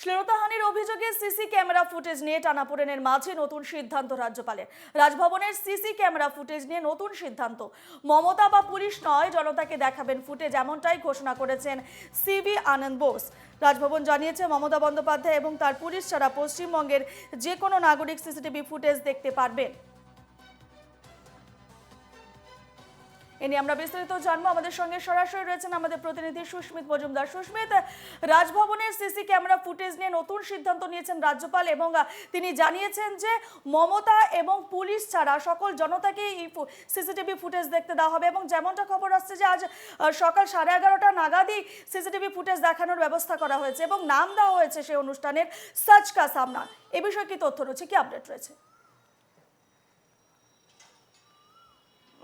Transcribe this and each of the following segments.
শ্লীলতাহানির অভিযোগে CC camera footage নিয়ে টানাপোড়েনের মাঝে নতুন সিদ্ধান্ত রাজ্যপালের। রাজভবনের সিসি ক্যামেরা ফুটেজ নিয়ে নতুন সিদ্ধান্ত। মমতা বা পুলিশ নয়, জনতাকে দেখাবেন ফুটেজ এমনটাই ঘোষণা করেছেন সিবি আনন্দ বোস। রাজভবন জানিয়েছে, মমতা বন্দ্যোপাধ্যায় এবং তার পুলিশ ছাড়া পশ্চিমবঙ্গের যে কোনো নাগরিক সিসিটিভি ফুটেজ দেখতে পারবেন। এ নিয়ে আমরা বিস্তারিত জানব। আমাদের সঙ্গে সরাসরি রয়েছেন আমাদের প্রতিনিধি সুস্মিত মজুমদার। সুস্মিত, রাজভবনের সিসি ক্যামেরা ফুটেজ নিয়ে নতুন সিদ্ধান্ত নিয়েছেন রাজ্যপাল এবং তিনি জানিয়েছেন যে মমতা এবং পুলিশ ছাড়া সকল জনতাকে এই সিসিটিভি ফুটেজ দেখতে দেওয়া হবে এবং যেমনটা খবর আসছে যে আজ সকাল সাড়ে এগারোটা নাগাদই সিসিটিভি ফুটেজ দেখানোর ব্যবস্থা করা হয়েছে এবং নাম দেওয়া হয়েছে সেই অনুষ্ঠানের সাচ কা সামনা। এ বিষয়ে কি তথ্য রয়েছে? কি আপডেট রয়েছে?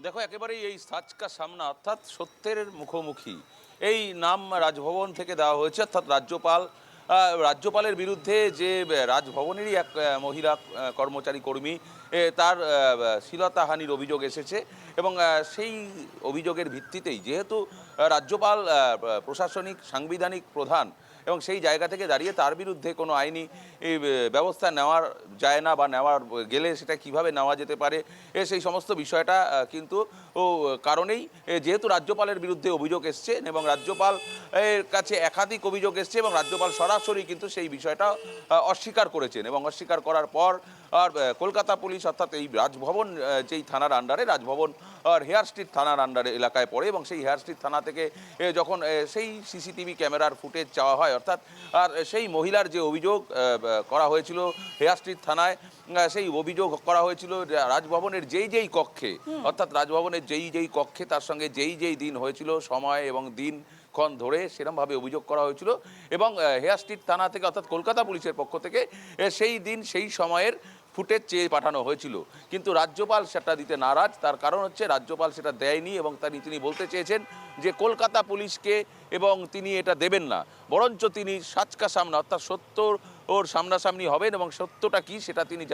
দেখো, একেবারেই এই সাচকা সামনা, অর্থাৎ সত্যের মুখোমুখি। এই নাম রাজভবন থেকে দেওয়া হয়েছে, অর্থাৎ রাজ্যপাল রাজ্যপালের বিরুদ্ধে যে রাজভবনেরই এক মহিলা কর্মচারী কর্মী তার শ্লীলতাহানির অভিযোগ এসেছে এবং সেই অভিযোগের ভিত্তিতেই যেহেতু রাজ্যপাল প্রশাসনিক, সাংবিধানিক প্রধান এবং সেই জায়গা থেকে দাঁড়িয়ে তার বিরুদ্ধে কোনো আইনি ব্যবস্থা নেওয়ার যায় না বা নেওয়ার, গেলে সেটা কীভাবে নেওয়া যেতে পারে সেই সমস্ত বিষয়টা কিন্তু, ও, কারণেই যেহেতু রাজ্যপালের বিরুদ্ধে অভিযোগ এসছে এবং রাজ্যপাল এর কাছে একাধিক অভিযোগ এসছে এবং রাজ্যপাল সরাসরি কিন্তু সেই বিষয়টা অস্বীকার করেছেন এবং অস্বীকার করার পর, আর কলকাতা পুলিশ অর্থাৎ এই রাজভবন যেই থানার আন্ডারে রাজভবন হেয়ার স্ট্রিট থানার আন্ডারে এলাকায় পড়ে এবং সেই হেয়ার স্ট্রিট থানা থেকে যখন সেই সিসিটিভি ক্যামেরার ফুটেজ চাওয়া হয় অর্থাৎ আর সেই মহিলার যে অভিযোগ করা হয়েছিল হেয়ার স্ট্রিট থানায় সেই অভিযোগ করা হয়েছিল রাজভবনের যেই যেই কক্ষে অর্থাৎ রাজভবনের যেই যেই কক্ষে তার সঙ্গে যেই যেই দিন হয়েছিল সময় এবং দিন ক্ষণ ধরে সেরমভাবে অভিযোগ করা হয়েছিল এবং হেয়ার স্ট্রিট থানা থেকে অর্থাৎ কলকাতা পুলিশের পক্ষ থেকে সেই দিন সেই সময়ের ফুটেজ চেয়ে পাঠানো হয়েছিল। কিন্তু রাজ্যপাল সেটা দিতে নারাজ। তার কারণ হচ্ছে রাজ্যপাল সেটা দেয়নি এবং তিনি তিনি বলতে চেয়েছেন যে কলকাতা পুলিশকে এবং তিনি এটা দেবেন না। বরঞ্চ তিনি সাচকা সামনা অর্থাৎ সত্য ওর সামনাসামনি হবেন এবং সত্যটা কি সেটা তিনি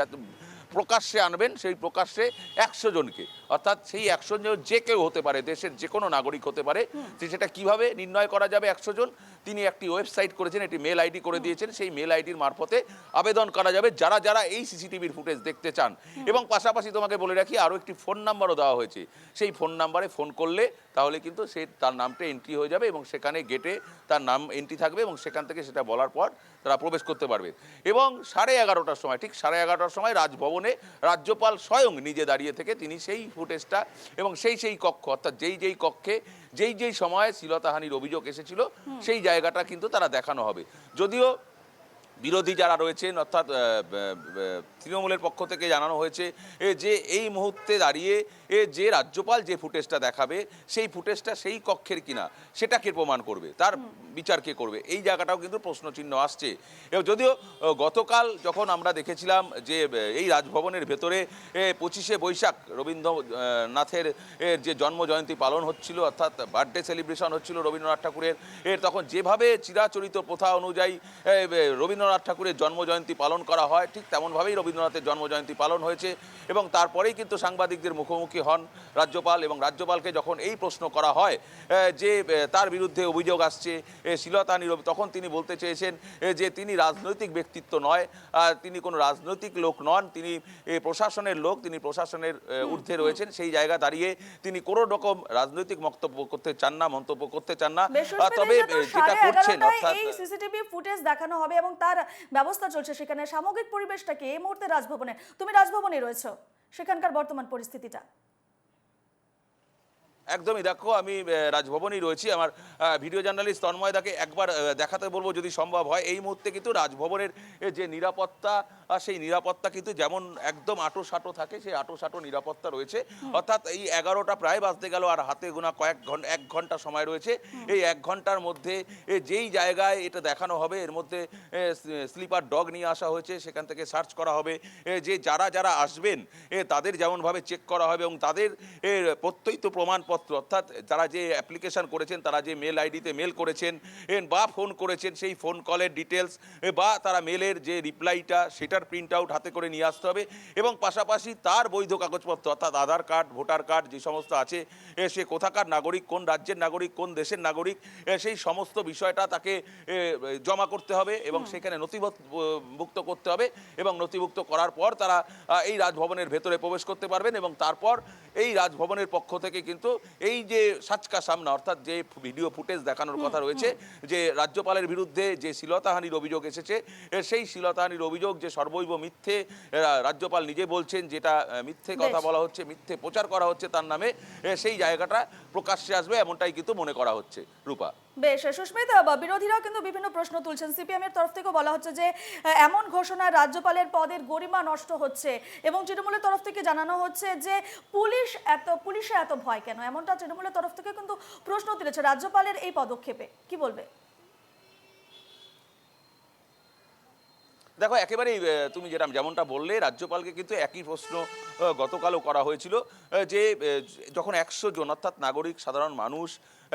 প্রকাশ্যে আনবেন সেই প্রকাশ্যে একশো জনকে। অর্থাৎ সেই একশো জন যে কেউ হতে পারে দেশের যে কোনো নাগরিক হতে পারে যে সেটা কীভাবে নির্ণয় করা যাবে একশো জন? তিনি একটি ওয়েবসাইট করেছেন একটি মেল আইডি করে দিয়েছেন সেই মেল আইডির মারফতে আবেদন করা যাবে যারা যারা এই সিসিটিভির ফুটেজ দেখতে চান। এবং পাশাপাশি তোমাকে বলে রাখি আরও একটি ফোন নাম্বারও দেওয়া হয়েছে। সেই ফোন নাম্বারে ফোন করলে তাহলে কিন্তু সে তার নামটা এন্ট্রি হয়ে যাবে এবং সেখানে গেটে তার নাম এন্ট্রি থাকবে এবং সেখান থেকে সেটা বলার পর তারা প্রবেশ করতে পারবে। এবং সাড়ে এগারোটার সময় ঠিক সাড়ে এগারোটার সময় রাজভবনে রাজ্যপাল স্বয়ং নিজে দাঁড়িয়ে থেকে তিনি সেই ফুটেজটা এবং সেই সেই কক্ষ অর্থাৎ যেই যেই কক্ষে যেই যেই সময়ে শ্লীলতাহানির অভিযোগ এসেছিল সেই জায়গাটা কিন্তু তারা দেখানো হবে। যদিও বিরোধী যারা রয়েছেন অর্থাৎ তৃণমূলের পক্ষ থেকে জানানো হয়েছে এ, যে এই মুহূর্তে দাঁড়িয়ে এ যে রাজ্যপাল যে ফুটেজটা দেখাবে সেই ফুটেজটা সেই কক্ষের কিনা সেটাকে প্রমাণ করবে? তার বিচার কে করবে? এই জায়গাটাও কিন্তু প্রশ্নচিহ্ন আসছে। এবং যদিও গতকাল যখন আমরা দেখেছিলাম যে এই রাজভবনের ভেতরে পঁচিশে বৈশাখ রবীন্দ্রনাথের এর যে জন্ম জয়ন্তী পালন হচ্ছিল অর্থাৎ বার্থডে সেলিব্রেশন হচ্ছিল রবীন্দ্রনাথ ঠাকুরের এর তখন যেভাবে চিরাচরিত প্রথা অনুযায়ী রবীন্দ্রনাথ ঠাকুরের জন্ম জয়ন্তী পালন করা হয় ঠিক তেমনভাবেই রবীন্দ্রনাথের জন্ম জয়ন্তী পালন হয়েছে এবং তারপরেই কিন্তু সাংবাদিকদের মুখোমুখি হন রাজ্যপাল এবং রাজ্যপালকে যখন এই প্রশ্ন করা হয় যে তার বিরুদ্ধে অভিযোগ আসছে এ, শ্লীলতাহানির অভি- তখন তিনি বলতে চেয়েছেন যে তিনি রাজনৈতিক ব্যক্তিত্ব নয় তিনি কোনো রাজনৈতিক লোক নন তিনি প্রশাসনের লোক তিনি প্রশাসনের ঊর্ধ্বে রয়েছেন সেই জায়গা দাঁড়িয়ে তিনি কোনো রকম রাজনৈতিক বক্তব্য করতে চান না মন্তব্য করতে চান না তবে যেটা করছেন অর্থাৎ এই সিসিটিভি ফুটেজ দেখানো হবে এবং তার ব্যবস্থা চলছে সেখানে সামগ্রিক পরিবেশটাকে এই মুহূর্তে রাজভবনে। তুমি রাজভবনে রয়েছো। সেখানকার বর্তমান পরিস্থিতিটা। একদমই দেখো আমি রাজভবনেই রয়েছি। আমার ভিডিও জার্নালিস্ট তন্ময় দাকে একবার দেখাতে বলব যদি সম্ভব হয়। এই মুহূর্তে কিন্তু রাজভবনের যে নিরাপত্তা সেই নিরাপত্তা কিন্তু যেমন একদম আটো সাটো থাকে সেই আটো সাটো নিরাপত্তা রয়েছে। অর্থাৎ এই এগারোটা প্রায় বাজতে গেল আর হাতে গোনা কয়েক ঘণ্টা এক ঘণ্টা সময় রয়েছে। এই এক ঘণ্টার মধ্যে যেই জায়গায় এটা দেখানো হবে এর মধ্যে স্লিপার ডগ নিয়ে আসা হয়েছে সেখান থেকে সার্চ করা হবে। যে যারা যারা আসবেন তাদের যেমনভাবে চেক করা হবে এবং তাদের প্রত্যয়িত প্রমাণপত্র কাগজপত্র অর্থাৎ তারা যে অ্যাপ্লিকেশন করেছেন তারা যে মেল আইডিতে মেল করেছেন বা ফোন করেছেন সেই ফোন কলের ডিটেলস বা তারা মেলের যে রিপ্লাইটা সেটার প্রিন্ট আউট হাতে করে নিয়ে আসতে হবে এবং পাশাপাশি তার বৈধ কাগজপত্র অর্থাৎ আধার কার্ড ভোটার কার্ড যে সমস্ত আছে সে কোথাকার নাগরিক কোন রাজ্যের নাগরিক কোন দেশের নাগরিক সেই সমস্ত বিষয়টা তাকে জমা করতে হবে এবং সেখানে নথিভুক্ত করতে হবে এবং নথিভুক্ত করার পর তারা এই রাজভবনের ভেতরে প্রবেশ করতে পারবেন এবং তারপর এই রাজভবনের পক্ষ থেকে কিন্তু এই যে সাচকা সামনা অর্থাৎ যে ভিডিও ফুটেজ দেখানোর কথা রয়েছে যে রাজ্যপালের বিরুদ্ধে যে শ্লীলতাহানির অভিযোগ এসেছে সেই শ্লীলতাহানির অভিযোগ যে সর্বৈব মিথ্যে রাজ্যপাল নিজে বলছেন যেটা মিথ্যে কথা বলা হচ্ছে মিথ্যে প্রচার করা হচ্ছে তার নামে সেই জায়গাটা প্রকাশ্যে আসবে এমনটাই কিন্তু মনে করা হচ্ছে। রূপা। বেশ সুস্মিত বিরোধীরাও কিন্তু বিভিন্ন প্রশ্ন তুলছেন। সিপিএম এর তরফ থেকে বলা হচ্ছে যে এমন ঘোষণা রাজ্যপালের পদের গরিমা নষ্ট হচ্ছে এবং তৃণমূলের তরফ থেকে জানানো হচ্ছে যে পুলিশ এত পুলিশে এত ভয় কেন? এমনটা তৃণমূলের তরফ থেকে কিন্তু প্রশ্ন তুলেছে রাজ্যপালের এই পদক্ষেপে। কি বলবে? দেখো, একেবারেই তুমি যেটা যেমনটা বললে, রাজ্যপালকে কিন্তু একই প্রশ্ন গতকালও করা হয়েছিল যে যখন একশো জন, অর্থাৎ নাগরিক, সাধারণ মানুষ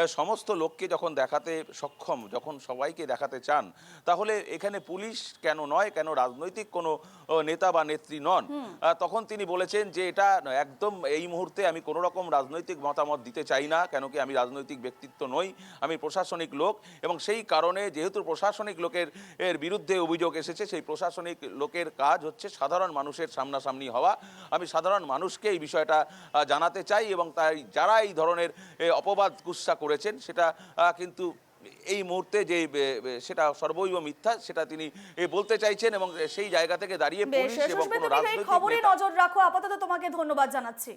সমস্ত লোককে যখন দেখাতে সক্ষম যখন সবাইকে দেখাতে চান তাহলে এখানে পুলিশ কেন নয় কেন রাজনৈতিক কোনো নেতা বা নেত্রী নন? তখন তিনি বলেছেন যে এটা একদম এই মুহূর্তে আমি কোনো রকম রাজনৈতিক মতামত দিতে চাই না কেন কি আমি রাজনৈতিক ব্যক্তিত্ব নই আমি প্রশাসনিক লোক এবং সেই কারণে যেহেতু প্রশাসনিক লোকের এর বিরুদ্ধে অভিযোগ এসেছে সেই প্রশাসনিক লোকের কাজ হচ্ছে সাধারণ মানুষের সামনাসামনি হওয়া। আমি সাধারণ মানুষকে এই বিষয়টা জানাতে চাই এবং তাই যারা এই ধরনের অপবাদ কুৎসা করেছেন সেটা কিন্তু এই মুহূর্তে যে সেটা সর্বৈব মিথ্যা সেটা তিনি বলতে চাইছেন এবং সেই জায়গা থেকে দাঁড়িয়ে পুলিশ এবং কোনো রাজনৈতিক খবরে নজর রাখো আপাতত তোমাকে ধন্যবাদ জানাচ্ছি।